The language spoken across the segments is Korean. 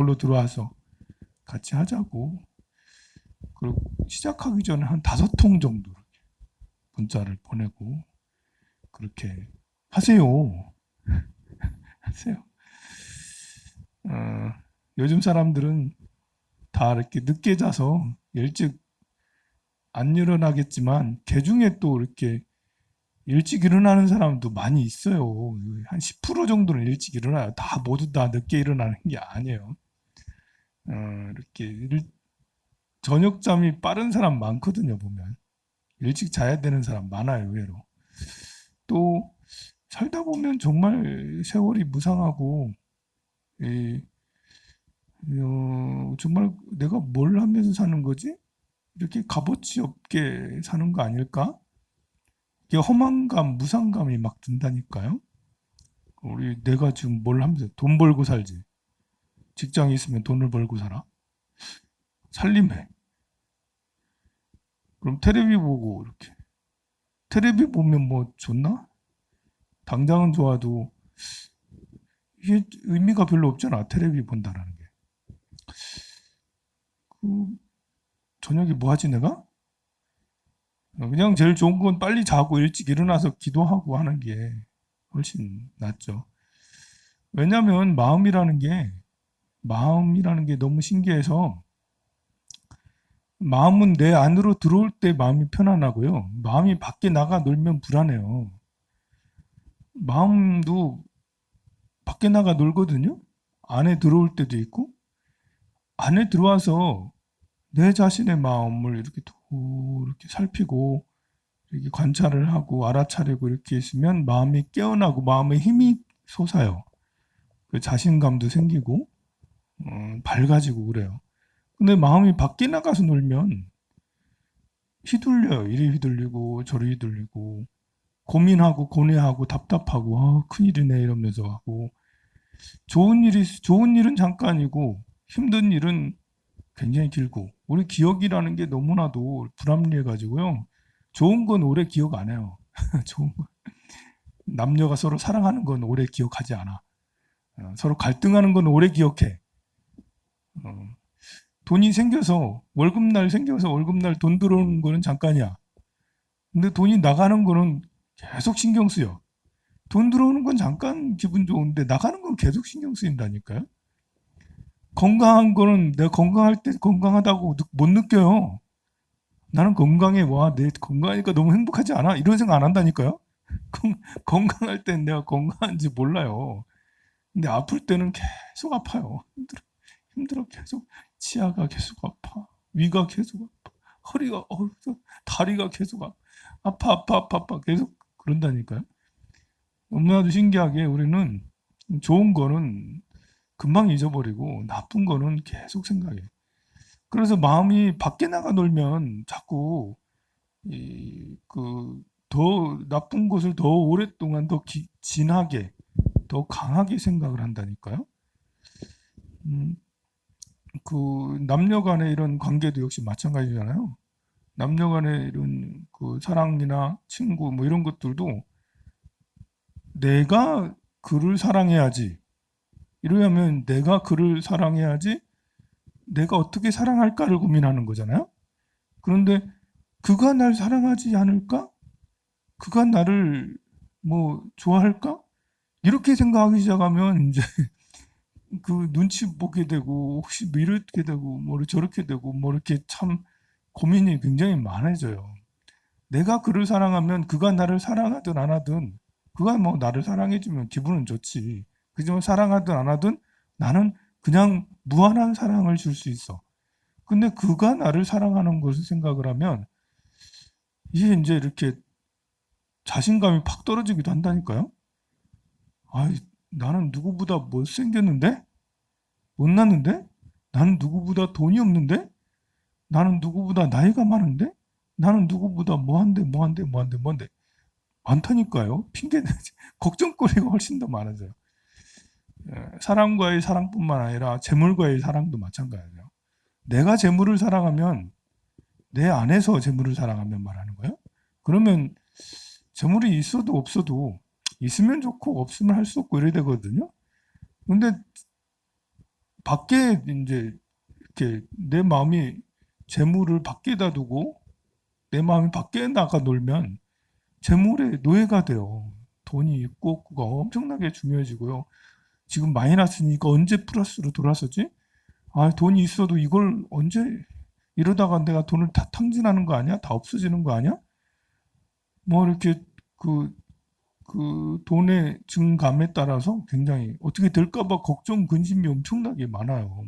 댓글로 들어와서 같이 하자고. 그리고 시작하기 전에 한 다섯 통 정도 문자를 보내고 그렇게 하세요. 하세요. 어, 요즘 사람들은 다 이렇게 늦게 자서 일찍 안 일어나겠지만 개 중에 또 이렇게 일찍 일어나는 사람도 많이 있어요. 한 10% 정도는 일찍 일어나요. 다 모두 다 늦게 일어나는 게 아니에요. 어, 이렇게 일- 저녁 잠이 빠른 사람 많거든요, 보면. 일찍 자야 되는 사람 많아요, 의외로. 또 살다 보면 정말 세월이 무상하고 이, 어, 정말 내가 뭘 하면서 사는 거지? 이렇게 값어치 없게 사는 거 아닐까? 이게 허망감, 무상감이 막 든다니까요. 우리 내가 지금 뭘 하면서 돈 벌고 살지. 직장이 있으면 돈을 벌고 살아. 살림해. 그럼 테레비 보고 이렇게. 테레비 보면 뭐 좋나? 당장은 좋아도 이게 의미가 별로 없잖아. 테레비 본다라는 게. 그 저녁에 뭐 하지 내가? 어, 그냥 제일 좋은 건 빨리 자고 일찍 일어나서 기도하고 하는 게 훨씬 낫죠. 왜냐하면 마음이라는 게 마음이라는 게 너무 신기해서 마음은 내 안으로 들어올 때 마음이 편안하고요. 마음이 밖에 나가 놀면 불안해요. 마음도 밖에 나가 놀거든요. 안에 들어올 때도 있고 안에 들어와서 내 자신의 마음을 이렇게 도 이렇게 살피고 이렇게 관찰을 하고 알아차리고 이렇게 있으면 마음이 깨어나고 마음에 힘이 솟아요. 그 자신감도 생기고 음, 밝아지고 그래요. 근데 마음이 밖에 나가서 놀면 휘둘려요. 이리 휘둘리고 저리 휘둘리고 고민하고 고뇌하고 답답하고 아, 큰일이네 이러면서 하고 좋은 일이 좋은 일은 잠깐이고 힘든 일은 굉장히 길고 우리 기억이라는 게 너무나도 불합리해 가지고요. 좋은 건 오래 기억 안 해요. 좋은 건 남녀가 서로 사랑하는 건 오래 기억하지 않아. 어, 서로 갈등하는 건 오래 기억해. 어, 돈이 생겨서 월급날 생겨서 월급날 돈 들어오는 거는 잠깐이야. 근데 돈이 나가는 거는 계속 신경 쓰여. 돈 들어오는 건 잠깐 기분 좋은데 나가는 건 계속 신경 쓰인다니까요. 건강한 거는 내가 건강할 때 건강하다고 느- 못 느껴요. 나는 건강해. 와, 내 건강하니까 너무 행복하지 않아? 이런 생각 안 한다니까요. 건, 건강할 땐 내가 건강한지 몰라요. 근데 아플 때는 계속 아파요. 힘들어. 힘들어. 계속. 치아가 계속 아파. 위가 계속 아파. 허리가, 어, 다리가 계속 아파. 아파, 아파, 아파, 아파. 계속 그런다니까요. 너무나도 신기하게 우리는 좋은 거는 금방 잊어버리고 나쁜 거는 계속 생각해. 그래서 마음이 밖에 나가 놀면 자꾸 그 더 나쁜 것을 더 오랫동안 더 기- 진하게 더 강하게 생각을 한다니까요. 음, 그 남녀 간의 이런 관계도 역시 마찬가지잖아요. 남녀 간의 이런 그 사랑이나 친구 뭐 이런 것들도 내가 그를 사랑해야지. 이러려면 내가 그를 사랑해야지 내가 어떻게 사랑할까를 고민하는 거잖아요. 그런데 그가 날 사랑하지 않을까? 그가 나를 뭐 좋아할까? 이렇게 생각하기 시작하면 이제 그 눈치 보게 되고 혹시 뭐 이렇게 되고 뭐 저렇게 되고 뭐 이렇게 참 고민이 굉장히 많아져요. 내가 그를 사랑하면 그가 나를 사랑하든 안 하든 그가 뭐 나를 사랑해주면 기분은 좋지. 그지만 사랑하든 안 하든 나는 그냥 무한한 사랑을 줄 수 있어. 근데 그가 나를 사랑하는 것을 생각을 하면 이게 이제 이렇게 자신감이 팍 떨어지기도 한다니까요. 아, 나는 누구보다 못생겼는데? 못났는데? 나는 누구보다 돈이 없는데? 나는 누구보다 나이가 많은데? 나는 누구보다 뭐한데 뭐한데 뭐한데 뭐한데 많다니까요. 핑계는 걱정거리가 훨씬 더 많아져요. 예, 사람과의 사랑뿐만 아니라 재물과의 사랑도 마찬가지예요. 내가 재물을 사랑하면 내 안에서 재물을 사랑하면 말하는 거예요. 그러면 재물이 있어도 없어도 있으면 좋고 없으면 할 수 없고 이래 되거든요. 근데 밖에 이제 이렇게 내 마음이 재물을 밖에다 두고 내 마음이 밖에 나가 놀면 재물의 노예가 돼요. 돈이 있고 없고가 엄청나게 중요해지고요. 지금 마이너스니까 언제 플러스로 돌아서지? 아, 돈이 있어도 이걸 언제 이러다가 내가 돈을 다 탕진하는 거 아니야? 다 없어지는 거 아니야? 뭐 이렇게 그, 그 돈의 증감에 따라서 굉장히 어떻게 될까봐 걱정, 근심이 엄청나게 많아요.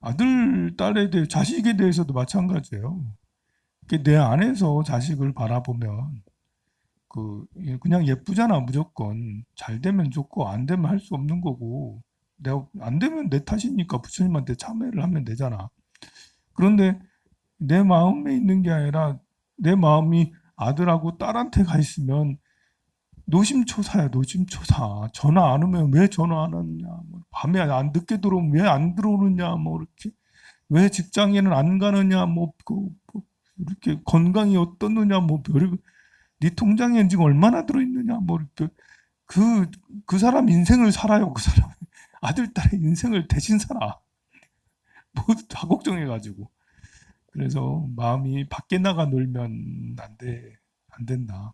아들, 딸에 대해, 자식에 대해서도 마찬가지예요. 내 안에서 자식을 바라보면 그 그냥 예쁘잖아 무조건 잘 되면 좋고 안 되면 할 수 없는 거고 내가 안 되면 내 탓이니까 부처님한테 참회를 하면 되잖아. 그런데 내 마음에 있는 게 아니라 내 마음이 아들하고 딸한테 가 있으면 노심초사야 노심초사. 전화 안 오면 왜 전화 안 왔냐 뭐 밤에 안 늦게 들어오면 왜 안 들어오느냐 뭐 이렇게. 왜 직장에는 안 가느냐 뭐, 그, 뭐 이렇게 건강이 어떻느냐 뭐 별이. 네 통장에 지금 얼마나 들어있느냐 뭐 이렇게. 그, 그 사람 인생을 살아요 그 사람. 아들 딸의 인생을 대신 살아. 모두 다 걱정해가지고. 그래서 마음이 밖에 나가 놀면 안 돼, 안 된다.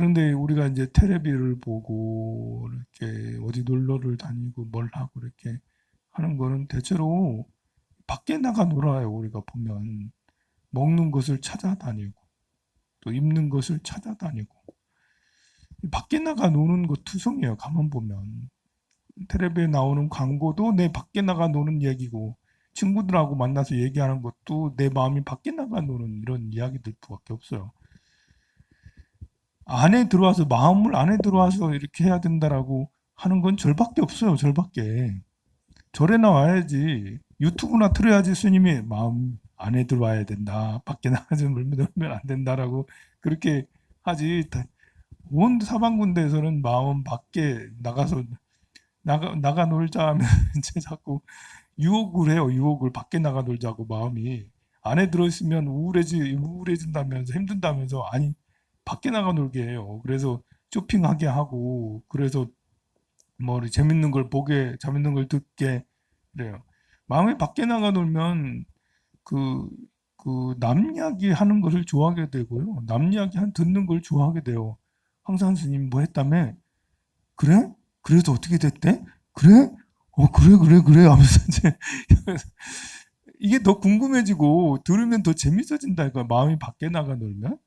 그런데 우리가 이제 테레비를 보고 이렇게 어디 놀러를 다니고 뭘 하고 이렇게 하는 거는 대체로 밖에 나가 놀아요. 우리가 보면 먹는 것을 찾아다니고 또 입는 것을 찾아다니고 밖에 나가 노는 것 투성이에요. 가만 보면 텔레비에 나오는 광고도 내 밖에 나가 노는 얘기고 친구들하고 만나서 얘기하는 것도 내 마음이 밖에 나가 노는 이런 이야기들밖에 없어요. 안에 들어와서 마음을 안에 들어와서 이렇게 해야 된다라고 하는 건 절밖에 없어요. 절밖에. 절에 나와야지 유튜브나 틀어야지 스님이 마음 안에 들어와야 된다. 밖에 나가지 놀면 안 된다라고 그렇게 하지. 온 사방군대에서는 마음 밖에 나가서 나가 나가 놀자 하면 이제 자꾸 유혹을 해요. 유혹을 밖에 나가 놀자고 마음이 안에 들어 있으면 우울해지 우울해진다면서 힘든다면서 아니 밖에 나가 놀게 해요. 그래서 쇼핑하게 하고 그래서 뭐 재밌는 걸 보게 재밌는 걸 듣게 그래요. 마음이 밖에 나가 놀면 그 그 남 이야기 하는 것을 좋아하게 되고요. 남 이야기 한 듣는 걸 좋아하게 돼요. 황산 스님 뭐 했다며? 그래? 그래서 어떻게 됐대? 그래? 어 그래 그래 그래 하면서 이제 이게 더 궁금해지고 들으면 더 재밌어진다 니까 마음이 밖에 나가 놀면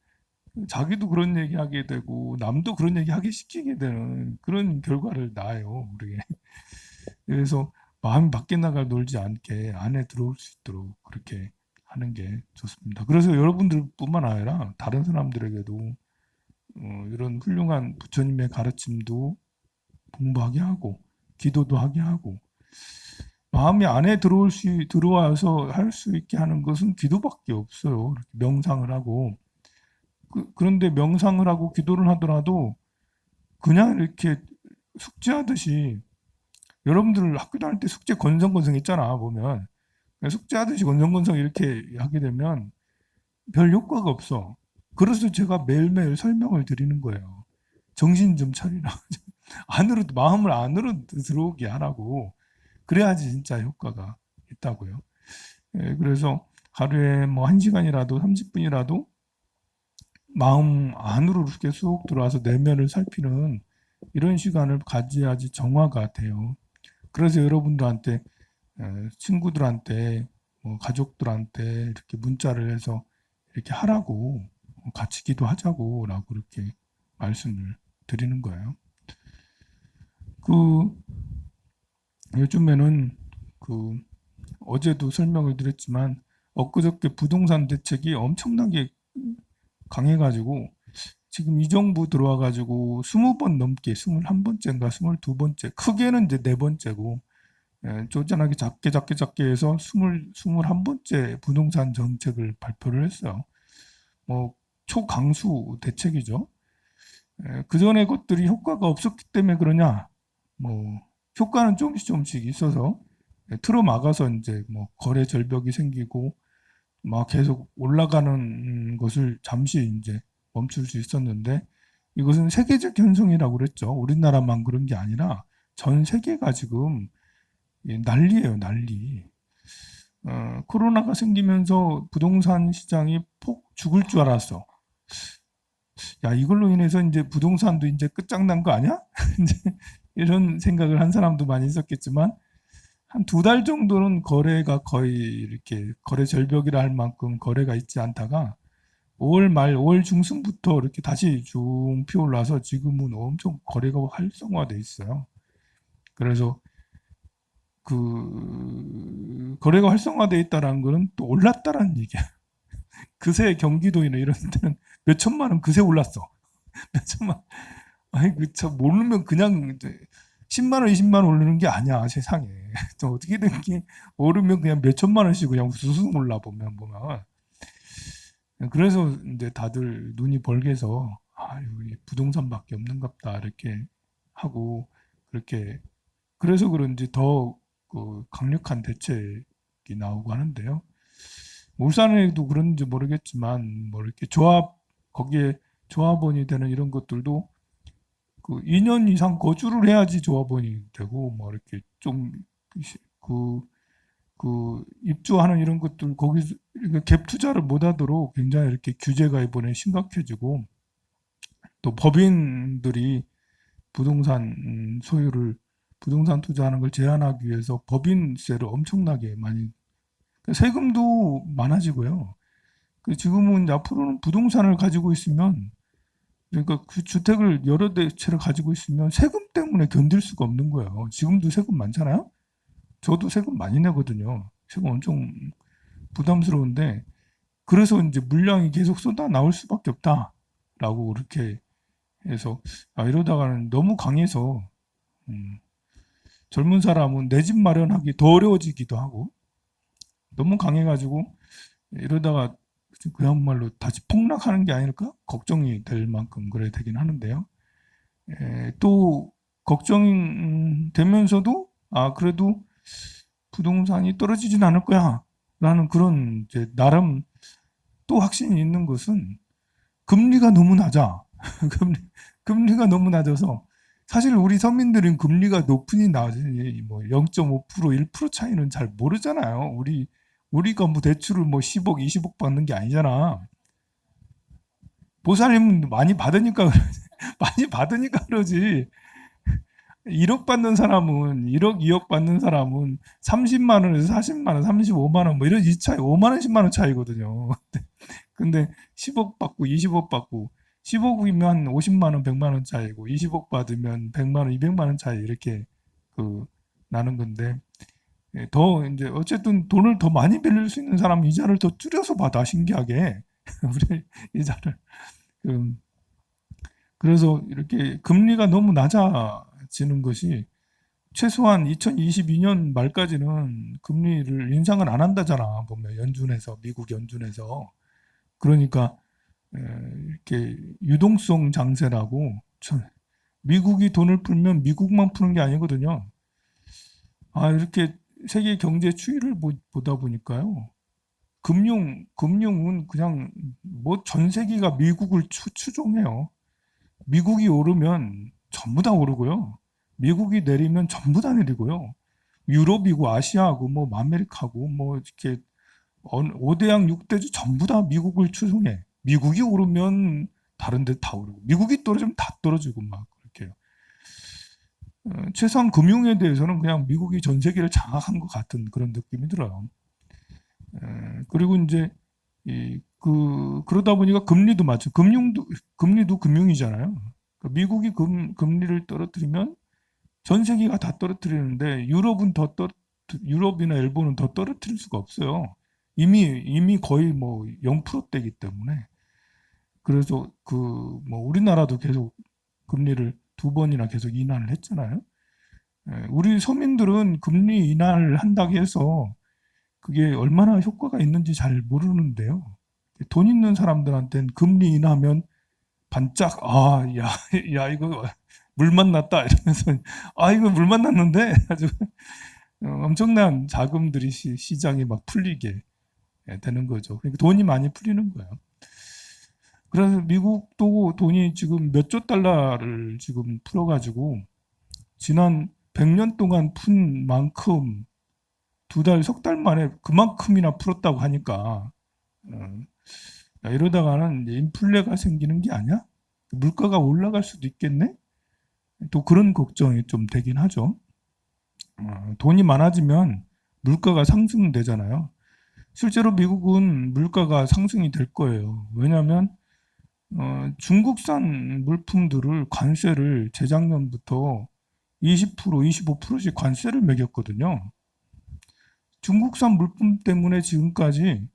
자기도 그런 얘기 하게 되고 남도 그런 얘기 하게 시키게 되는 그런 결과를 낳아요 우리게 그래서 마음이 밖에 나가 놀지 않게 안에 들어올 수 있도록 그렇게 하는 게 좋습니다 그래서 여러분들뿐만 아니라 다른 사람들에게도 어, 이런 훌륭한 부처님의 가르침도 공부하게 하고 기도도 하게 하고 마음이 안에 들어올 수 들어와서 할 수 있게 하는 것은 기도밖에 없어요. 명상을 하고 그, 그런데 명상을 하고 기도를 하더라도 그냥 이렇게 숙제하듯이 여러분들 학교 다닐 때 숙제 건성건성 했잖아 보면 숙제하듯이 건성건성 이렇게 하게 되면 별 효과가 없어. 그래서 제가 매일매일 설명을 드리는 거예요. 정신 좀 차리라. 안으로 마음을 안으로 들어오게 하라고 그래야지 진짜 효과가 있다고요. 예, 그래서 하루에 뭐한 시간이라도 30분이라도 마음 안으로 이렇게 쑥 들어와서 내면을 살피는 이런 시간을 가져야지 정화가 돼요. 그래서 여러분들한테 예, 친구들한테 뭐 가족들한테 이렇게 문자를 해서 이렇게 하라고 같이 기도하자고라고 이렇게 말씀을 드리는 거예요. 그 요즘에는 그 어제도 설명을 드렸지만 엊그저께 부동산 대책이 엄청나게 강해가지고 지금 이 정부 들어와가지고 20번 넘게 21번째인가 22번째 크게는 이제 네 번째고 예, 쪼잔하게 작게 작게 작게 해서 20, 21번째 부동산 정책을 발표를 했어요. 뭐 초강수 대책이죠. 예, 그 전에 것들이 효과가 없었기 때문에 그러냐? 뭐 효과는 조금씩 조금씩 있어서 틀어 막아서 이제 뭐 거래 절벽이 생기고 막 계속 올라가는 것을 잠시 이제 멈출 수 있었는데 이것은 세계적 현상이라고 그랬죠. 우리나라만 그런 게 아니라 전 세계가 지금 이 난리예요, 난리. 어, 코로나가 생기면서 부동산 시장이 폭 죽을 줄 알았어. 야, 이걸로 인해서 이제 부동산도 이제 끝장난 거 아니야? 이제 이런 생각을 한 사람도 많이 있었겠지만, 한 두 달 정도는 거래가 거의 이렇게 거래 절벽이라 할 만큼 거래가 있지 않다가 5월 말, 5월 중순부터 이렇게 다시 쭉 피올라서 지금은 엄청 거래가 활성화돼 있어요. 그래서 그 거래가 활성화돼 있다라는 거는 또 올랐다라는 얘기야. 그새 경기도이나 이런 데는 몇 천만 원 그새 올랐어. 몇 천만. 아니 그참 모르면 그냥 이제 10만 원, 20만 원 오르는 게 아니야 세상에. 또 어떻게든 게 오르면 그냥 몇 천만 원씩 그냥 수수 올라 보면 보면. 그래서 이제 다들 눈이 벌게서 아 여기 부동산밖에 없는갑다 이렇게 하고 그렇게 그래서 그런지 더 그 강력한 대책이 나오고 하는데요. 울산에도 그런지 모르겠지만 뭐 이렇게 조합 거기에 조합원이 되는 이런 것들도 그 2년 이상 거주를 해야지 조합원이 되고 뭐 이렇게 좀그 그 입주하는 이런 것들 거기서 갭 투자를 못 하도록 굉장히 이렇게 규제가 이번에 심각해지고 또 법인들이 부동산 음, 소유를 부동산 투자하는 걸 제한하기 위해서 법인세를 엄청나게 많이 세금도 많아지고요. 그 지금은 앞으로는 부동산을 가지고 있으면 그러니까 그 주택을 여러 대 채를 가지고 있으면 세금 때문에 견딜 수가 없는 거예요. 지금도 세금 많잖아요. 저도 세금 많이 내거든요. 세금 엄청 부담스러운데 그래서 이제 물량이 계속 쏟아 나올 수밖에 없다라고 그렇게 해서 아 이러다가는 너무 강해서 음, 젊은 사람은 내 집 마련하기 더 어려워지기도 하고 너무 강해가지고 이러다가 그야말로 다시 폭락하는 게 아닐까 걱정이 될 만큼 그래 되긴 하는데요. 에, 또 걱정되면서도 아 그래도 부동산이 떨어지진 않을 거야 라는 그런 이제 나름 또 확신이 있는 것은 금리가 너무 낮아 금리, 금리가 너무 낮아서 사실 우리 서민들은 금리가 높으니 낮으니 뭐 0.5% 1% 차이는 잘 모르잖아요. 우리 우리가 뭐 대출을 뭐 10억, 20억 받는 게 아니잖아. 보살님 많이 받으니까 그러지. 많이 받으니까 그러지. 1억 받는 사람은 1억, 2억 받는 사람은 30만 원에서 40만 원, 35만 원 뭐 이런 이 차이 5만 원, 10만 원 차이거든요. 근데 10억 받고 20억 받고 15억이면 한 50만 원, 100만 원 차이고 20억 받으면 100만 원, 200만 원 차이 이렇게 그 나는 건데 예, 더 이제 어쨌든 돈을 더 많이 빌릴 수 있는 사람은 이자를 더 줄여서 받아 신기하게. 우리 이자를. 그 그래서 이렇게 금리가 너무 낮아지는 것이 최소한 2022년 말까지는 금리를 인상을 안 한다잖아. 보면 연준에서 미국 연준에서. 그러니까 에, 이렇게 유동성 장세라고 참, 미국이 돈을 풀면 미국만 푸는 게 아니거든요. 아 이렇게 세계 경제 추이를 보, 보다 보니까요. 금융 금융은 그냥 뭐 전 세계가 미국을 추, 추종해요. 미국이 오르면 전부 다 오르고요. 미국이 내리면 전부 다 내리고요. 유럽이고 아시아고 뭐 아메리카고 뭐 이렇게 5대양 6대주 전부 다 미국을 추종해. 미국이 오르면 다른 데 다 오르고 미국이 떨어지면 다 떨어지고 막 최소한 금융에 대해서는 그냥 미국이 전 세계를 장악한 것 같은 그런 느낌이 들어요. 에, 그리고 이제 이, 그 그러다 보니까 금리도 맞죠. 금융도 금리도 금융이잖아요. 그러니까 미국이 금, 금리를 떨어뜨리면 전 세계가 다 떨어뜨리는데 유럽은 더 떨, 유럽이나 일본은 더 떨어뜨릴 수가 없어요. 이미 이미 거의 뭐 0%대이기 때문에 그래서 그 뭐 우리나라도 계속 금리를 두 번이나 계속 인하를 했잖아요. 예, 우리 서민들은 금리 인하를 한다고 해서 그게 얼마나 효과가 있는지 잘 모르는데요. 돈 있는 사람들한테는 금리 인하면 반짝 아, 야, 야 이거 물 만났다 이러면서 아 이거 물 만났는데 아주 어, 엄청난 자금들이 시, 시장이 막 풀리게 되는 거죠. 그러니까 돈이 많이 풀리는 거예요. 그래서 미국도 돈이 지금 몇 조 달러를 지금 풀어가지고 지난 100년 동안 푼 만큼 두 달, 석 달 만에 그만큼이나 풀었다고 하니까 어, 야, 이러다가는 인플레가 생기는 게 아니야? 물가가 올라갈 수도 있겠네? 또 그런 걱정이 좀 되긴 하죠. 어, 돈이 많아지면 물가가 상승되잖아요. 실제로 미국은 물가가 상승이 될 거예요. 왜냐하면 어, 중국산 물품들을 관세를 재작년부터 20%, 25%씩 관세를 매겼거든요. 중국산 물품 때문에 지금까지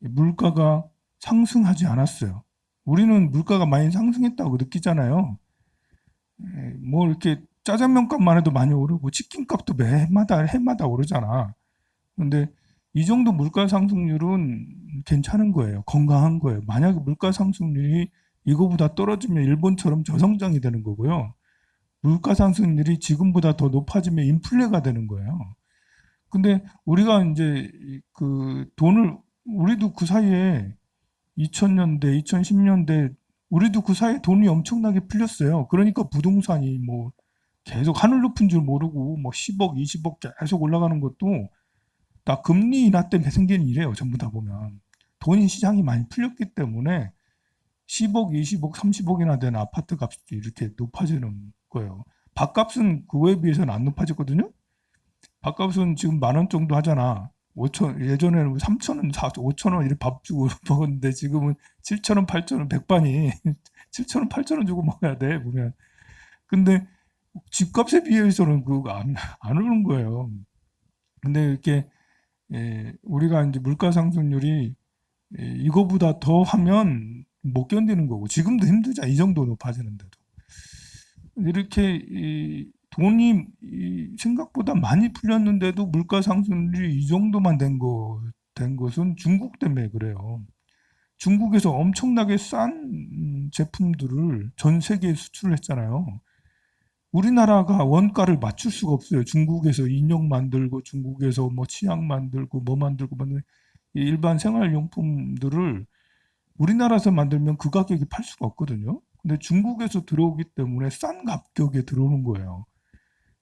물가가 상승하지 않았어요. 우리는 물가가 많이 상승했다고 느끼잖아요. 에, 뭐 이렇게 짜장면 값만 해도 많이 오르고 치킨 값도 매마다 해마다 오르잖아. 근데 이 정도 물가 상승률은 괜찮은 거예요. 건강한 거예요. 만약에 물가 상승률이 이거보다 떨어지면 일본처럼 저성장이 되는 거고요. 물가 상승률이 지금보다 더 높아지면 인플레가 되는 거예요. 근데 우리가 이제 그 돈을 우리도 그 사이에 2000년대, 2010년대 우리도 그 사이에 돈이 엄청나게 풀렸어요. 그러니까 부동산이 뭐 계속 하늘 높은 줄 모르고 뭐 10억, 20억 계속 올라가는 것도 다 금리 인하 때문에 생긴 일이에요. 전부 다 보면. 돈 시장이 많이 풀렸기 때문에 10억, 20억, 30억이나 되는 아파트 값이 이렇게 높아지는 거예요. 밥값은 그거에 비해서는 안 높아졌거든요. 밥값은 지금 만 원 정도 하잖아. 5천 예전에는 3천 원, 5천 원 이렇게 밥 주고 먹었는데 지금은 7천 원, 8천 원, 백반이 7천 원, 8천 원 주고 먹어야 돼 보면. 근데 집값에 비해서는 그거 안, 안 오는 거예요. 근데 이렇게 예, 우리가 이제 물가 상승률이 예, 이거보다 더 하면 못 견디는 거고 지금도 힘들자 이 정도 높아지는데도 이렇게 이 돈이 이 생각보다 많이 풀렸는데도 물가 상승률이 이 정도만 된 거, 된 것은 중국 때문에 그래요. 중국에서 엄청나게 싼 음, 제품들을 전 세계에 수출했잖아요. 우리나라가 원가를 맞출 수가 없어요. 중국에서 인형 만들고 중국에서 뭐 치약 만들고 뭐 만들고 만들 이 일반 생활용품들을 우리나라에서 만들면 그 가격에 팔 수가 없거든요. 근데 중국에서 들어오기 때문에 싼 가격에 들어오는 거예요.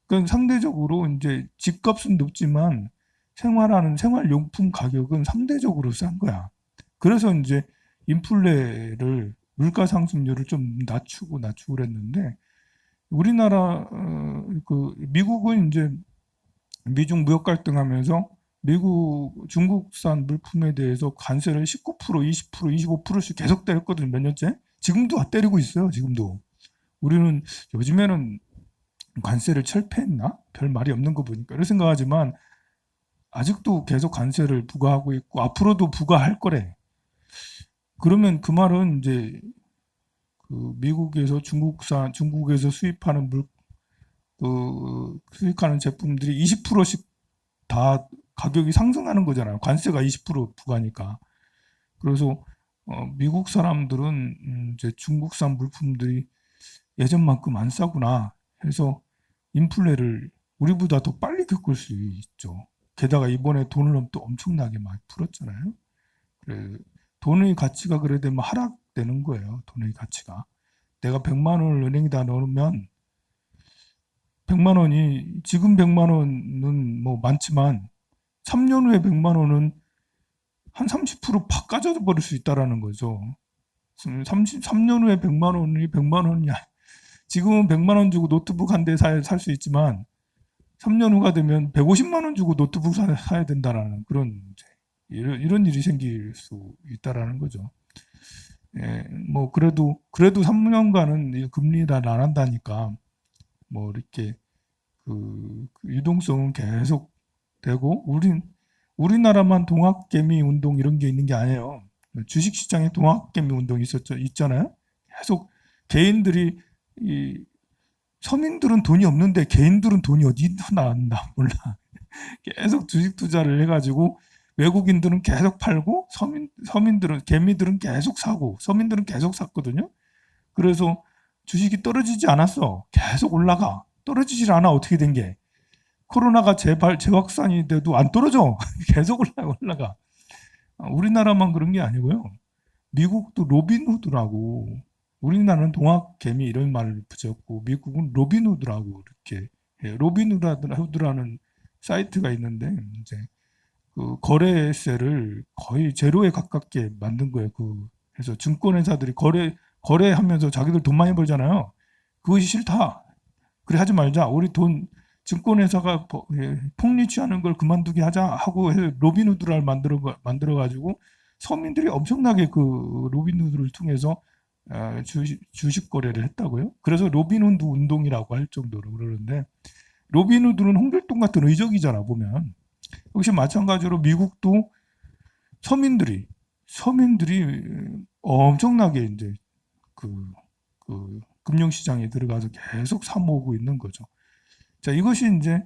그러니까 상대적으로 이제 집값은 높지만 생활하는 생활용품 가격은 상대적으로 싼 거야. 그래서 이제 인플레를 물가 상승률을 좀 낮추고 낮추고 그랬는데 우리나라 어, 그 미국은 이제 미중 무역 갈등하면서 미국 중국산 물품에 대해서 관세를 19%, 20%, 25%씩 계속 때렸거든요. 몇 년째. 지금도 때리고 있어요. 지금도. 우리는 요즘에는 관세를 철폐했나? 별 말이 없는 거 보니까 이런 생각하지만 아직도 계속 관세를 부과하고 있고 앞으로도 부과할 거래. 그러면 그 말은 이제 그 미국에서 중국산 중국에서 수입하는 물그 수입하는 제품들이 20%씩 다 가격이 상승하는 거잖아요. 관세가 20% 부과니까. 그래서 어, 미국 사람들은 음, 이제 중국산 물품들이 예전만큼 안 싸구나 해서 인플레를 우리보다 더 빨리 겪을 수 있죠. 게다가 이번에 돈을 또 엄청나게 많이 풀었잖아요. 돈의 가치가 그래 되면 하락되는 거예요. 돈의 가치가. 내가 100만 원을 은행에다 넣으면 100만 원이 지금 100만 원은 뭐 많지만 3년 후에 100만 원은 한 30%팍 까져 버릴 수 있다라는 거죠. 30, 3년 후에 100만 원이 100만 원이 아니- 지금은 100만 원 주고 노트북 한 대 살 수 있지만 3년 후가 되면 150만 원 주고 노트북 사, 사야 된다라는 그런 이제 이런, 이런 일이 생길 수 있다라는 거죠. 예, 뭐 그래도 그래도 3년간은 이 금리를 안 한다니까 뭐 이렇게 그, 그 유동성은 계속 되고 우린 우리나라만 동학개미 운동 이런 게 있는 게 아니에요. 주식 시장에 동학개미 운동이 있었죠. 있잖아요. 계속 개인들이 이 서민들은 돈이 없는데 개인들은 돈이 어디 나왔나 몰라. 계속 주식 투자를 해가지고 외국인들은 계속 팔고 서민 서민들은 개미들은 계속 사고 서민들은 계속 샀거든요. 그래서 주식이 떨어지지 않았어. 계속 올라가. 떨어지질 않아. 어떻게 된 게? 코로나가 재발 재확산이 돼도 안 떨어져. 계속 올라가 올라가. 아, 우리나라만 그런 게 아니고요. 미국도 로빈후드라고 우리나라는 동학 개미 이런 말을 붙였고 미국은 로빈후드라고 이렇게 예, 로빈후드라는 사이트가 있는데 이제 그 거래세를 거의 제로에 가깝게 만든 거예요. 그 그래서 증권회사들이 거래 거래하면서 자기들 돈 많이 벌잖아요. 그것이 싫다. 그래 하지 말자. 우리 돈 증권회사가 버- 예, 폭리 취하는 걸 그만두게 하자 하고 로빈후드를 만들어 만들어 가지고 서민들이 엄청나게 그 로빈후드를 통해서 아, 주식, 주식 거래를 했다고요. 그래서 로빈후드 운동이라고 할 정도로 그러는데 로빈후드는 홍길동 같은 의적이잖아 보면. 역시 마찬가지로 미국도 서민들이 서민들이 엄청나게 이제 그, 그 금융시장에 들어가서 계속 사모으고 있는 거죠. 자, 이것이 이제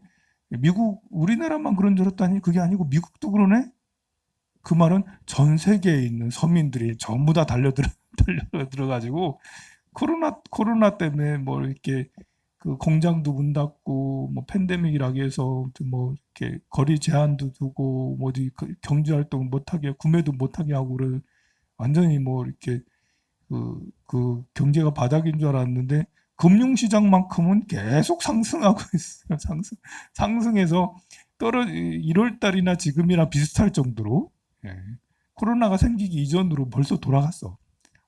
미국, 우리나라만 그런 줄 알았다니 그게 아니고 미국도 그러네? 그 말은 전 세계에 있는 서민들이 전부 다 달려들어, 달려들어가지고 코로나, 코로나 때문에 뭐 이렇게 그 공장도 문 닫고 뭐 팬데믹이라고 해서 뭐 이렇게 거리 제한도 두고 뭐 어디 그 경제 활동 못하게 구매도 못하게 하고 그래 완전히 뭐 이렇게 그, 그 경제가 바닥인 줄 알았는데 금융시장만큼은 계속 상승하고 있어요. 상승, 상승해서 떨어 1월 달이나 지금이나 비슷할 정도로 예. 코로나가 생기기 이전으로 벌써 돌아갔어.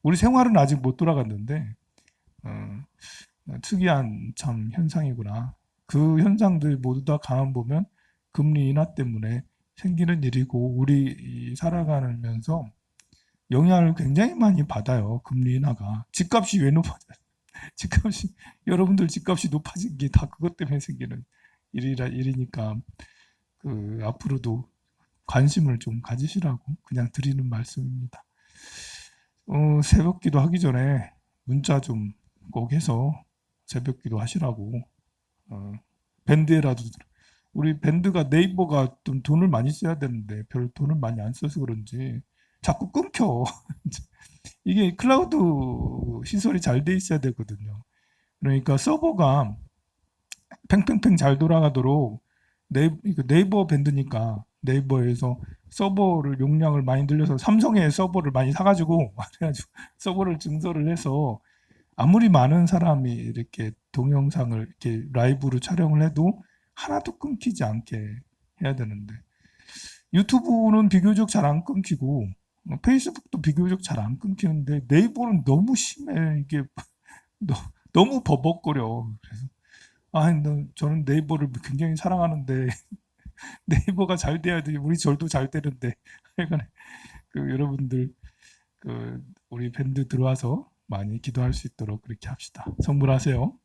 우리 생활은 아직 못 돌아갔는데 어, 특이한 참 현상이구나. 그 현상들 모두 다 가만 보면 금리 인하 때문에 생기는 일이고 우리 이 살아가면서 영향을 굉장히 많이 받아요. 금리 인하가. 집값이 왜 높아져요? 집값이 여러분들 집값이 높아진 게 다 그것 때문에 생기는 일이라 일이니까 그 앞으로도 관심을 좀 가지시라고 그냥 드리는 말씀입니다. 어, 새벽기도 하기 전에 문자 좀 꼭 해서 새벽기도 하시라고 어, 밴드에라도 들- 우리 밴드가 네이버가 좀 돈을 많이 써야 되는데 별 돈을 많이 안 써서 그런지 자꾸 끊겨. 이게 클라우드 시설이 잘 돼 있어야 되거든요. 그러니까 서버가 팽팽팽 잘 돌아가도록 네이, 그 네이버 밴드니까 네이버에서 서버를 용량을 많이 늘려서 삼성의 서버를 많이 사가지고 그래가지고 서버를 증설을 해서 아무리 많은 사람이 이렇게 동영상을 이렇게 라이브로 촬영을 해도 하나도 끊기지 않게 해야 되는데 유튜브는 비교적 잘 안 끊기고 어, 페이스북도 비교적 잘 안 끊기는데 네이버는 너무 심해. 이게 너, 너무 버벅거려. 그래서 아 너, 저는 네이버를 굉장히 사랑하는데 네이버가 잘 돼야 지 우리 절도 잘 되는데. 하여간에 그 여러분들 그 우리 밴드 들어와서 많이 기도할 수 있도록 그렇게 합시다. 선물하세요.